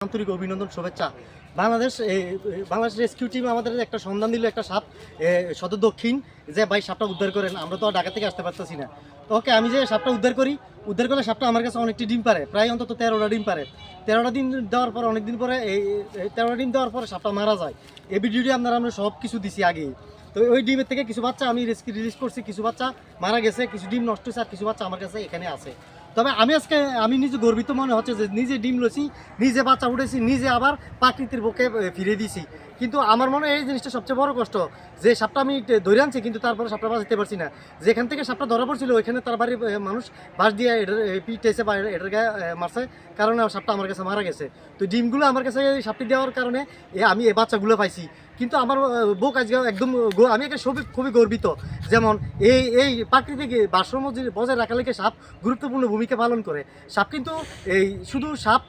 আন্তরিক অভিনন্দন, শুভেচ্ছা। বাংলাদেশ বাংলাদেশ রেস্কিউ টিম আমাদের একটা সন্ধান দিল, একটা সাপ সদর দক্ষিণ যে ভাই সাপটা উদ্ধার করেন, আমরা তো ঢাকা থেকে আসতে পারতেছি না। ওকে, আমি যে সাপটা উদ্ধার করি, উদ্ধার করলে সাপটা আমার কাছে অনেকটি ডিম পারে, প্রায় অন্তত তেরোটা ডিম পারে। তেরোটা দিন দেওয়ার পর অনেক দিন পরে এই এই তেরোটা ডিম দেওয়ার পরে সাপটা মারা যায়। এই ভিডিওটি আপনারা আমরা সব কিছু দিছি আগেই। তো ওই ডিমের থেকে কিছু বাচ্চা আমি রিলিজ করছি, কিছু বাচ্চা মারা গেছে, কিছু ডিম নষ্ট হয়েছে, আর কিছু বাচ্চা আমার কাছে এখানে আছে। তবে আমি আজকে, আমি নিজে গর্বিত মনে হচ্ছে যে নিজে ডিম লছি নিজে বাচ্চা উঠেছি, নিজে আবার প্রাকৃতির বুকে ফিরে দিছি কিন্তু আমার মনে হয় এই জিনিসটা সবচেয়ে বড় কষ্ট। যে সাপটা আমি ধরে আনছি কিন্তু তারপরে সাপটা বাঁচাতে পারছি না। যেখান থেকে সাপটা ধরা পড়ছিল ওইখানে তার বাড়ির মানুষ বাস দিয়ে এটার এ, পিটেছে বা এটার গায়ে মারছে। কারণে সাপটা আমার কাছে মারা গেছে। তো ডিমগুলো আমার কাছে সাপটি দেওয়ার কারণে আমি এই বাচ্চাগুলো পাইছি। কিন্তু আমার বুক আজকে একদম আমি একটা খুবই খুবই গর্বিত। যেমন এই এই প্রাকৃতিক ভারসাম্য বজায় রাখা লেগে সাপ গুরুত্বপূর্ণ ভূমিকা পালন করে। সাপ কিন্তু এই শুধু সাপ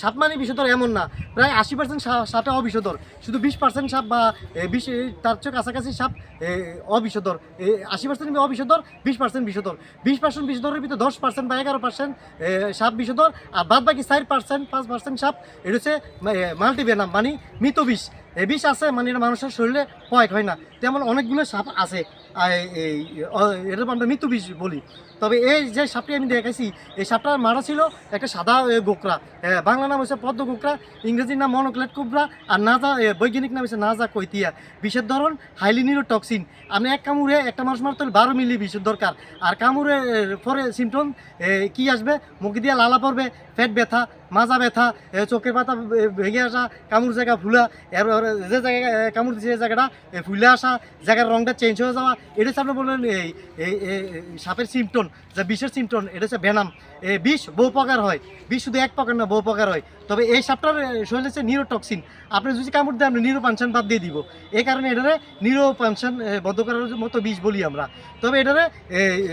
সাপ মানে বিষধর এমন না। প্রায় আশি পার্সেন্ট সাপটা অবিষধর। শুধু বিশ পার্সেন্ট সাপ বা বিশ তার চেয়ে কাছাকাছি সাপ অবিশোধর অবিষধর। আশি পার্সেন্ট অবিষধর, বিশ পার্সেন্ট বিষধর। বিশ পার্সেন্ট বিষধরের ভিতরে দশ পার্সেন্ট বা এগারো পার্সেন্ট সাপ বিষধর, আর বাদ বাকি চার পার্সেন্ট পাঁচ পার্সেন্ট সাপ, এটা হচ্ছে মাল্টিভেনাম মানে মৃত বিষ এই বিষ আছে মানে এটা মানুষের শরীরে প্রয়োগ হয় না। তেমন অনেকগুলো সাপ আছে এই এটা আমরা মৃত্যু বিষ বলি। তবে এই যে সাপটি আমি দেখাইছি, এই সাপটার মারা ছিল একটা সাদা গোকরা। বাংলা নাম হচ্ছে পদ্ম গোকরা, ইংরেজির নাম মনোক্লেট কুবরা, আর নাজা বৈজ্ঞানিক নাম হচ্ছে নাজা কৈতিয়া। বিষের ধরন হাইলি টক্সিন আপনি এক কামড়ে একটা মানুষ মারতে হলে বারো মিলি বিষের দরকার। আর কামড়ে পরে সিমটম কি আসবে? মুখ দিয়ে লালা পড়বে, পেট ব্যথা মাজা ব্যথা চোখের পাতা ভেঙে আসা কামড় জায়গা ফুলা এরপরে যে জায়গায় কামড় দিচ্ছে সেই জায়গাটা ফুলে আসা, জায়গার রংটা চেঞ্জ হয়ে যাওয়া, এটা হচ্ছে আপনি বললেন, এই সাপের সিমটন যে বিষের সিমটন এটা হচ্ছে ভ্যানাম এ বিষ বহু প্রকার হয়, বিষ শুধু এক প্রকার না, বহু প্রকার হয়। তবে এই সাপটার শরীরে হচ্ছে নিউরোটক্সিন আপনি যদি কামড় দেন, আপনি নিউরো পানশন বাদ দিয়ে দিব। এই কারণে এটারে নিউরো পানশন বদ্ধ করার মতো বিষ বলি আমরা। তবে এটারে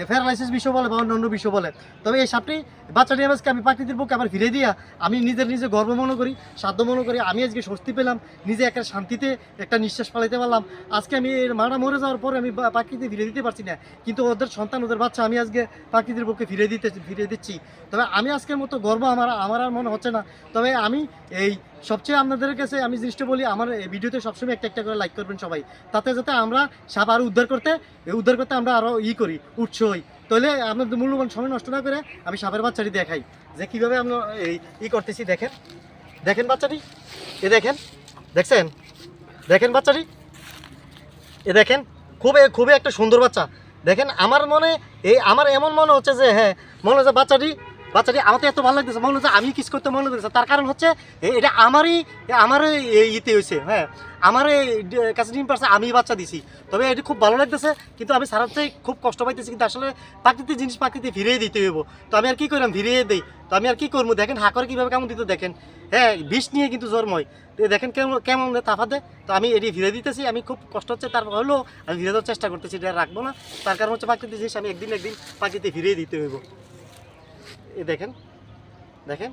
ফেরালাইসিস বিষও বলে বা অন্যান্য বিষও বলে। তবে এই সাপটি বাচ্চা নিয়ে আমি প্রাকৃতির বুকে আবার ফিরে দিয়া আমি নিজের নিজে গর্ব মনে করি, সাধ্য মনে করি, আমি আজকে স্বস্তি পেলাম, নিজে একটা শান্তিতে একটা নিঃশ্বাস ফালাইতে পারলাম। আজকে আমি মারা মরে যাওয়ার পরে আমি প্রাকৃতিক ফিরে দিতে পারছি না, কিন্তু ওদের সন্তান, ওদের বাচ্চা আমি আজকে প্রাকৃতির পক্ষে ফিরে দিতে ফিরে দিচ্ছি। তবে আমি আজকের মতো গর্ব আমার আমার আর মনে হচ্ছে না। তবে আমি এই সবচেয়ে আপনাদের কাছে আমি জিনিসটা বলি, আমার ভিডিওতে সবসময় একটা একটা করে লাইক করবেন সবাই। তাতে যাতে আমরা সাপ আরও উদ্ধার করতে উদ্ধার করতে আমরা আরও ই করি, উৎস হই। তাহলে আপনাদের মূল্যবান সময় নষ্ট না করে আমি সাপের বাচ্চাটি দেখাই। যে কীভাবে আমরা এই ই করতেছি, দেখেন। দেখেন বাচ্চাটি? এ দেখেন। দেখছেন? দেখেন বাচ্চাটি? এ দেখেন। খুবই খুবই একটা সুন্দর বাচ্চা। দেখেন, আমার মনে, এই, আমার এমন মনে হচ্ছে যে হ্যাঁ মনে হচ্ছে বাচ্চাটি বাচ্চাটি আমার তো এত ভালো লাগতেছে, মনে হচ্ছে আমি কিস করতে মনে হচ্ছে। তার কারণ হচ্ছে এটা আমারই এই ইতে হয়েছে হ্যাঁ। আমার কাছে ডিম পারছে, আমি বাচ্চা দিছি। তবে এটি খুব ভালো লাগতেছে, কিন্তু আমি সারাতে খুব কষ্ট পাইতেছি, কিন্তু আসলে প্রাকৃতিক জিনিস প্রাকৃতিক ফিরিয়ে দিতে হইব। তো আমি আর কি করলাম ফিরিয়ে দিই। তো আমি আর কি করব, দেখেন হাকর কীভাবে কেমন দিতে, দেখেন। হ্যাঁ বিষ নিয়ে কিন্তু জন্ময় দেখেন কেমন কেমন তাফা দেয়। তো আমি এটি ফিরে দিতেছি, আমি খুব কষ্ট হচ্ছে তারপর হলেও আমি ফিরে দেওয়ার চেষ্টা করতেছি, এটা রাখব না। তার কারণ হচ্ছে প্রাকৃতিক জিনিস আমি একদিন একদিন প্রাকৃতিক ফিরিয়ে দিতে হইব। এ দেখেন দেখেন।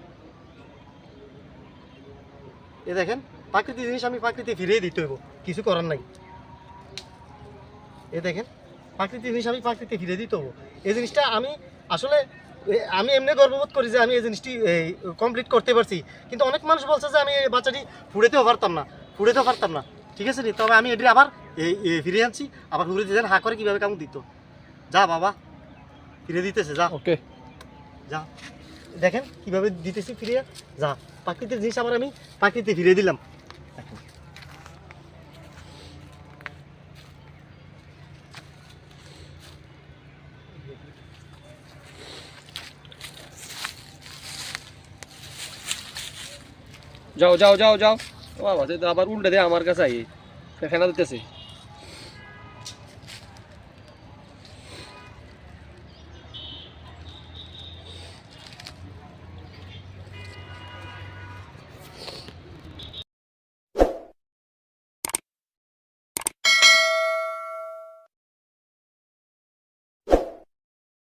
এ দেখেন, প্রাকৃতিক জিনিস আমি প্রাকৃতিক ফিরিয়ে দিতে হইব, কিছু করার নাই। এ দেখেন, প্রাকৃতিক জিনিস আমি প্রাকৃতিক ফিরে দিতে হব এই জিনিসটা আমি আসলে আমি এমনি গর্ববোধ করি যে আমি এই জিনিসটি কমপ্লিট করতে পারছি। কিন্তু অনেক মানুষ বলছে যে আমি এই বাচ্চাটি ফুড়েতেও পারতাম না, ফুড়েতেও পারতাম না। ঠিক আছে নি তবে আমি এটি আবার ফিরে আনছি। আবার ঘুরে দিতেন হা করে কীভাবে কামড় দিত। যা বাবা ফিরে দিতেছে, যা। ওকে যা। দেখেন কীভাবে দিতেছি ফিরিয়ে যা প্রাকৃতিক জিনিস আবার আমি প্রাকৃতিক ফিরিয়ে দিলাম। দেখেন। যাও যাও যাও যাও। ও বাবা সে তো আবার উল্টে দে আমার কাছে আই ফেনা দিতেছে।